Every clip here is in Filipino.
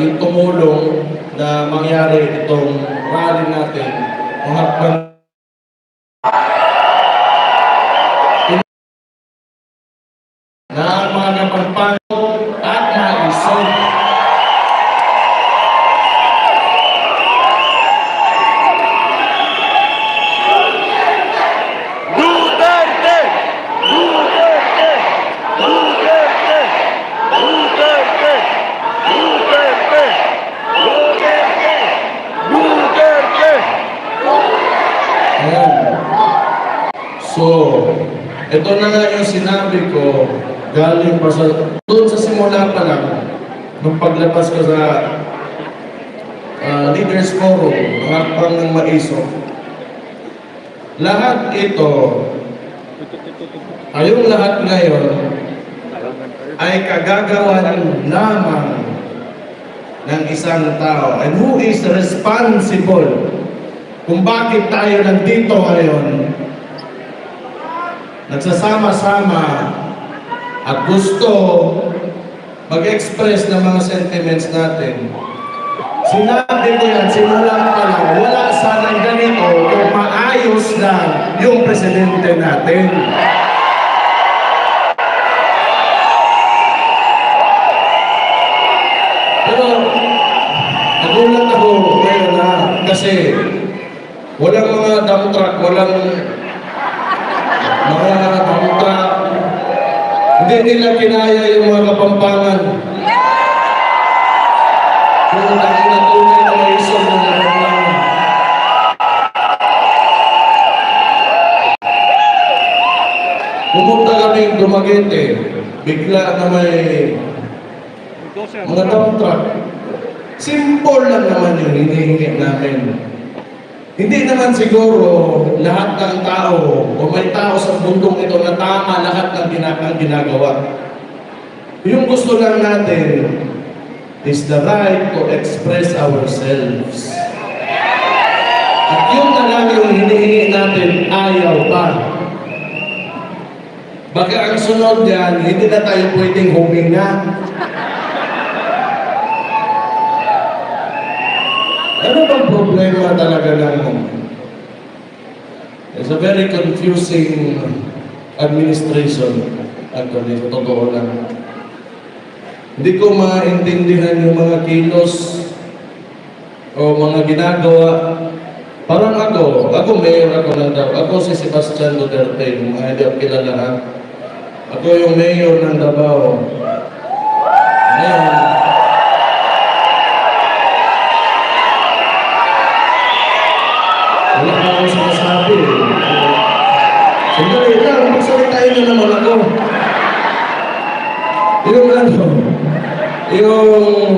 yung tumulong na mangyari itong rally natin. Mga pan- na ang mga napagpano at maisog. Duterte! Duterte! Duterte! Duterte! Duterte! Duterte! Duterte! Ayan. Ito na nga yung sinabi ko galing pa sa, doon sa simula pa lang, nung paglabas ko sa ah, Leaders Forum, ng hakbang ng maiso, lahat ito, kayong lahat ngayon, ay kagagawan lamang ng isang tao. And who is responsible kung bakit tayo nandito ngayon, nagsasama-sama at gusto mag-express ng mga sentiments natin. Sinabi ko yan, simula pa lang, wala sanang ganito kung maayos na yung presidente natin. Pero, nagulat ako ngayon na kasi walang mga dump truck, walang mga truck. Hindi nila kinaya yung mga kapampangan. Kung dahil na tunay na isang mga kapampangan. Pumunta kami Dumaguete, bigla na may mga dump truck. Simple lang naman yung hinihingi namin. Hindi naman siguro lahat ng tao o may tao sa mundong ito na tama lahat ng ginagawa. Yung gusto lang natin is the right to express ourselves. At yun na lang yung hinihingi natin, ayaw pa. Baka ang sunod yan, hindi na tayo pwedeng huminga. Ano bang problema talaga ng It's a very confusing administration actually, totoo lang. Hindi ko maintindihan yung mga kilos o mga ginagawa. Parang ako, ako mayor ako ng Davao. Ako si Sebastian Duterte, mga hindi ako kilala. Ako yung mayor ng Davao. Ngayon, Wala pa akong sinasabi. eh. Sandali lang, magsalitain na naman ako. Yung ano, yung...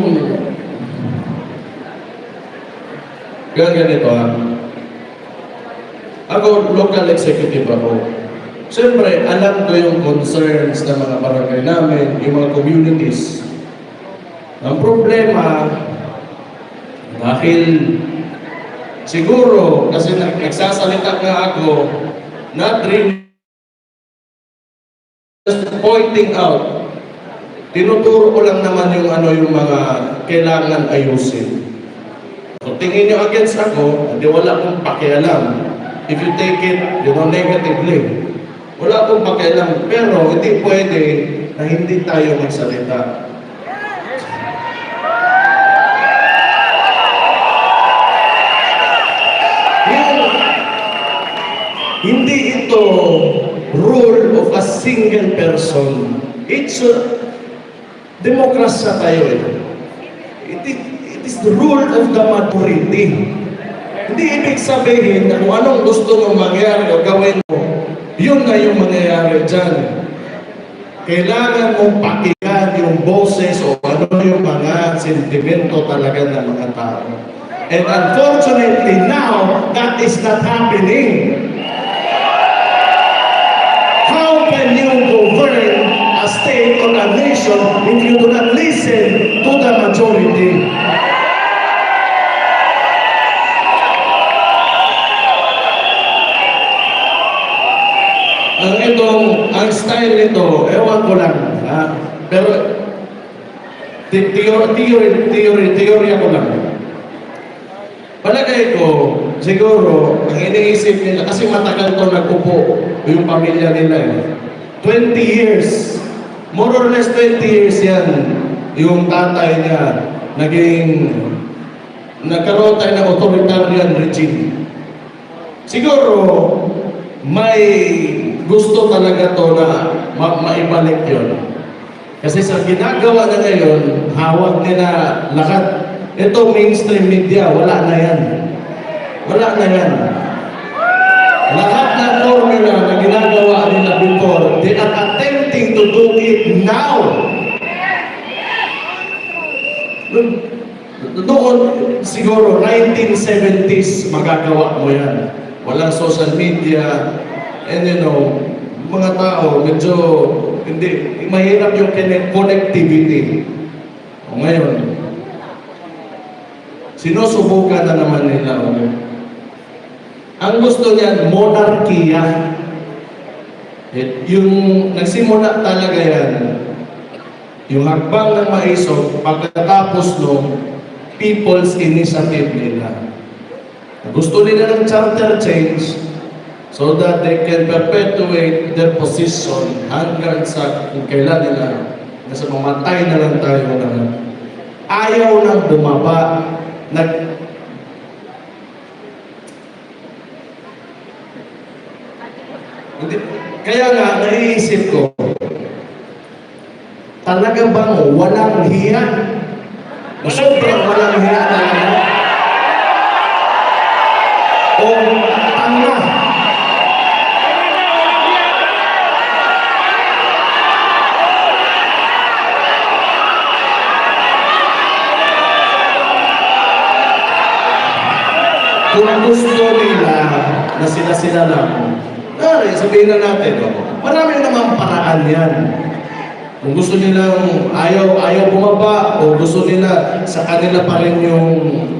Gan ganito ah. Ako, local executive ako. Siyempre, alam ko yung concerns ng mga barangay namin, yung mga communities. Ang problema, dahil Siguro, kasi nag- nagsasalita nga ako, not really just pointing out, tinuturo ko lang naman yung ano yung mga kailangan ayusin. So tingin nyo against ako, hindi wala akong pakialam. If you take it, you know, negatively, wala akong pakialam. Pero hindi pwede na hindi tayo magsalita. Yung hindi ito rule of a single person. It's a demokrasya tayo eh. It, is, it is the rule of the majority. Hindi ibig sabihin na kung anong gusto mong mangyari o gawin mo, yun na yung mangyayari dyan. Kailangan mong pakinggan yung boses o ano yung mga sentimento talaga ng mga tao. And unfortunately now, that is not happening. create condemnation if you do not listen to the majority. Ang itong, ang style nito, ewan ko lang, ha? pero theory, theory, theory, theory ako lang. Palagay ko, siguro, ang iniisip nila, kasi matagal to nagpupo yung pamilya nila eh. 20 years more or less 20 years yan, yung tatay niya, naging, nagkaroon tayo ng authoritarian regime. Siguro, may gusto talaga to na ma- maibalik yon. Kasi sa ginagawa na ngayon, hawak nila lahat. Ito mainstream media, wala na yan. Wala na yan. Lahat ng formula na ginagawa nila before, they are attempting to do it now. Noon, siguro 1970s, magagawa mo yan. Walang social media, and you know, mga tao, medyo, hindi, mahirap yung connect- connectivity. O ngayon, sinusubukan na naman nila ulit. Ang gusto niyan, monarkiya. Yung nagsimula talaga yan, yung hakbang ng maisog, pagkatapos nung people's initiative nila. Gusto nila ng charter change so that they can perpetuate their position hanggang sa kung kailan nila na sa mamatay na lang tayo na ayaw nang bumaba nag Hindi, kaya nga, naiisip ko, talaga bang walang hiya? Sobrang walang hiya talaga? O tanga? Kung gusto nila na sila-sila lang, sabihin na natin, no? marami namang paraan yan. Kung gusto nilang ayaw, ayaw bumaba, o gusto nila sa kanila pa rin yung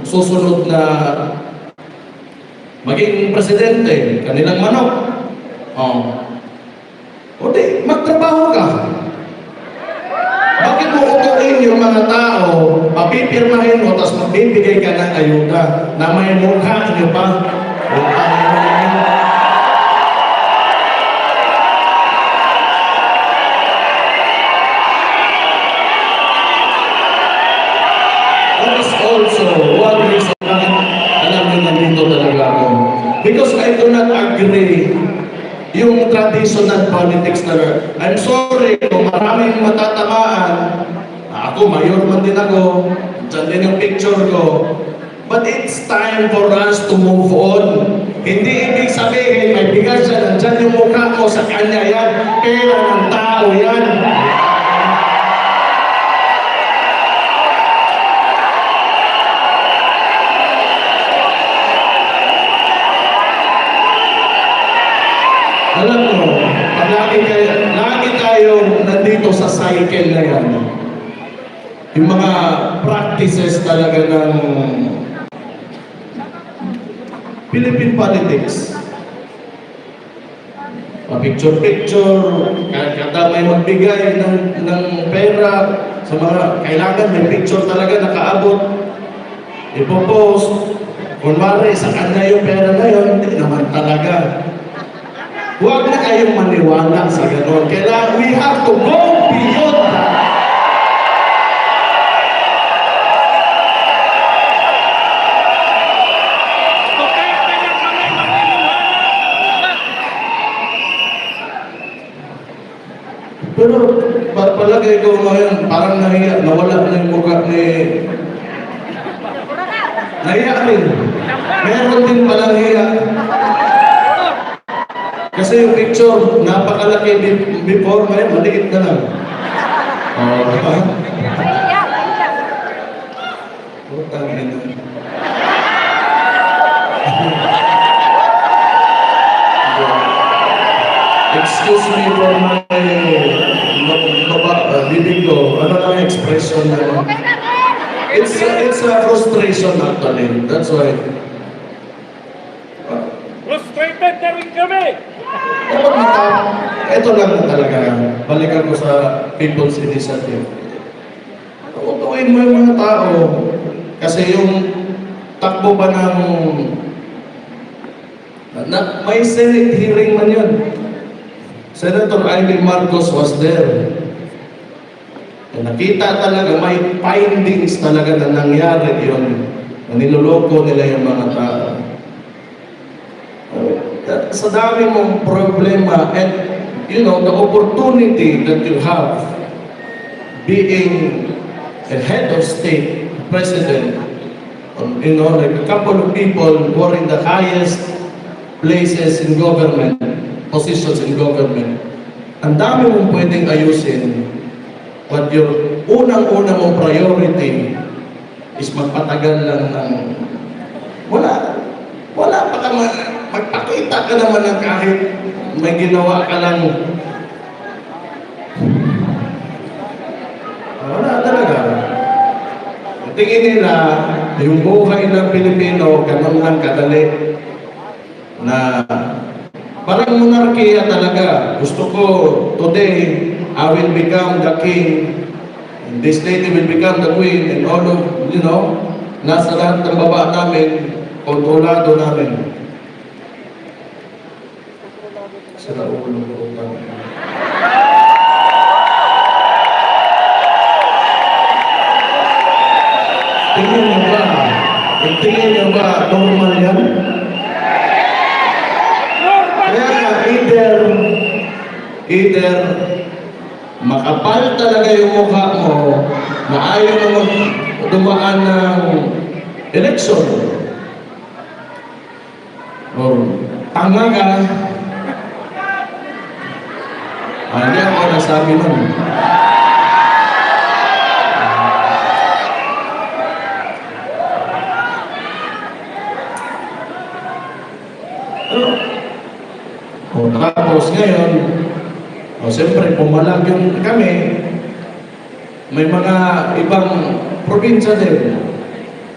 susunod na maging presidente, kanilang manok. Oh. O di, magtrabaho ka. Bakit mo utuin yung mga tao, papipirmahin mo, tapos magbibigay ka ng ayuda na may mukha nyo pa? Mukha nyo yun. That is also one reason bakit alam niyo nandito talaga ako. Because I do not agree yung traditional politics na I'm sorry kung maraming matatamaan. Ako, mayor man din ako. Diyan din yung picture ko. But it's time for us to move on. Hindi ibig sabihin, may bigas siya, nandyan yung mukha ko sa kanya yan. Pera ng tao yan. Alam mo, lagi, kayo, lagi tayo nandito sa cycle na yan, yung mga practices talaga ng Philippine politics, pa-picture-picture, kada may magbigay ng, ng pera sa mga kailangan, may picture talaga nakaabot, ipopost, kunwari sa kanya yung pera na yun, hindi naman talaga. Huwag na kayong maniwala sa gano'n. Kailangan, we have to go beyond that. Pero pa- palagay ko ngayon, parang nahiya, nawala na yung mukha ni... Nahiya rin. Meron din palang hiya. Kasi yung picture, napakalaki be- before, ngayon maliit na lang. Oh, di ba? Putang ina. Excuse me for my baba, uh, bibig ko. Ano lang expression na It's a, it's a frustration actually. That's why. Frustrated na rin kami! Matapang, ito lang talaga, balikan ko sa People's Initiative. Tutuin mo yung mga tao. Kasi yung takbo ba ng... Na, may Senate hearing man yun. Senator Amy Marcos was there. Eh, Nakita talaga, may findings talaga na nangyari yun. Na niloloko nila yung mga tao. Sa dami mong problema and you know, the opportunity that you have being a head of state, president, um, you know, like a couple of people who are in the highest places in government, positions in government, ang dami mong pwedeng ayusin, but your unang-una mong priority is magpatagal lang ng wala. Wala pa ka magpakita ka naman ng kahit may ginawa ka lang. Wala talaga. Tingin nila, yung buhay ng Pilipino, ganun lang kadali. Na parang monarkiya talaga. Gusto ko, today, I will become the king. And this lady will become the queen. And all of, you know, nasa lahat ng baba namin, kontrolado namin. Sira ulo ko. Tingin niyo ba? Tingin niyo ba normal yan? Kaya nga, either, either makapal talaga yung mukha mo na ayaw na dumaan ng election. Or tanga ka. Nasabi nun. O tapos ngayon, o siyempre pumalag yung kami, may mga ibang probinsya din.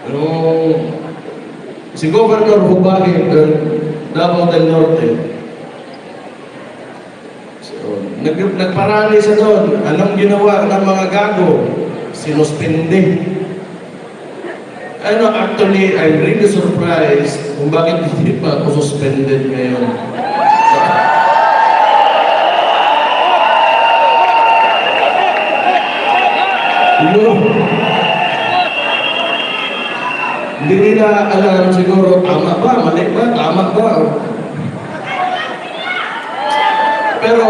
Yung si Governor Hubahi ng Davao del Norte, nag, nagparali siya doon. Anong ginawa ng mga gago? Sinuspindi. Ano, actually, I'm really surprised kung bakit hindi pa ako suspended ngayon. Siguro, hindi nila alam siguro, tama ba, mali ba, tama ba. Pero,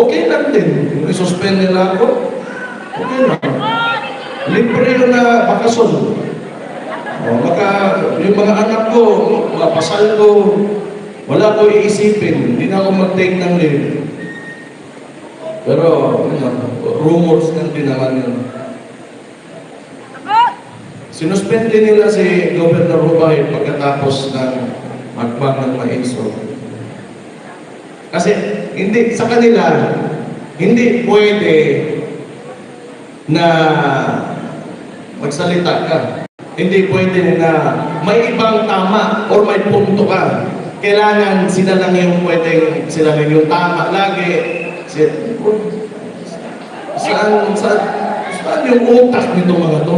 okay lang din. I-suspend nila ako, okay lang. Libre yun na bakasyon. O, baka yung mga anak ko, mapasal ko, wala ko iisipin, hindi na ako mag-take ng leave. Pero, ano, rumors lang din naman yun. Sinuspende nila si Governor Rubay pagkatapos ng magbang ng maiso. Kasi hindi sa kanila hindi pwede na magsalita ka. Hindi pwede na may ibang tama or may punto ka. Kailangan sila lang yung pwedeng, sila lang yung tama lagi. Si, saan, saan, saan yung utak nito mga to?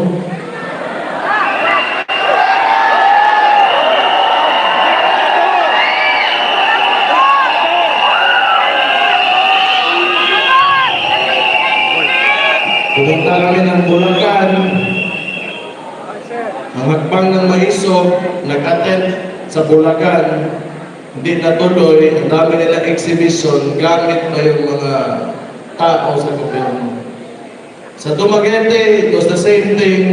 Pumunta kami ng Bulacan. Ang hakbang ng Maiso, nag-attend sa Bulacan. Hindi natuloy. Ang dami nila exhibition. Gamit pa yung mga tao sa gobyerno. Sa Dumaguete, it was the same thing.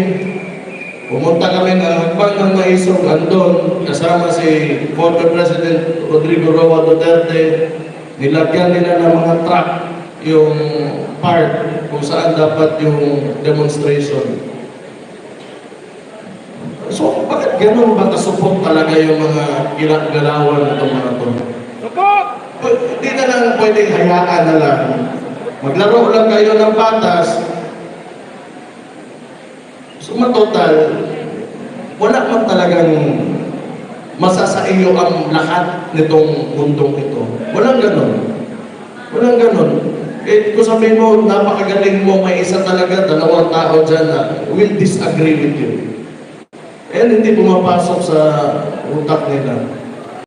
Pumunta kami ng hakbang ng Maiso, andon, kasama si former President Rodrigo Roa Duterte. Nilagyan nila ng mga truck yung part kung saan dapat yung demonstration. So, bakit ganun ba kasupok talaga yung mga ginagalawan ng itong mga to? Pu- Hindi na lang pwedeng hayaan na lang. Maglaro lang kayo ng patas. Sumatotal, wala man talagang masasaiyo ang lahat nitong mundong ito. Walang ganon. Walang ganon. Eh, kung sabihin mo, napakagaling mo, may isa talaga, dalawang tao dyan na will disagree with you. Eh, hindi pumapasok sa utak nila.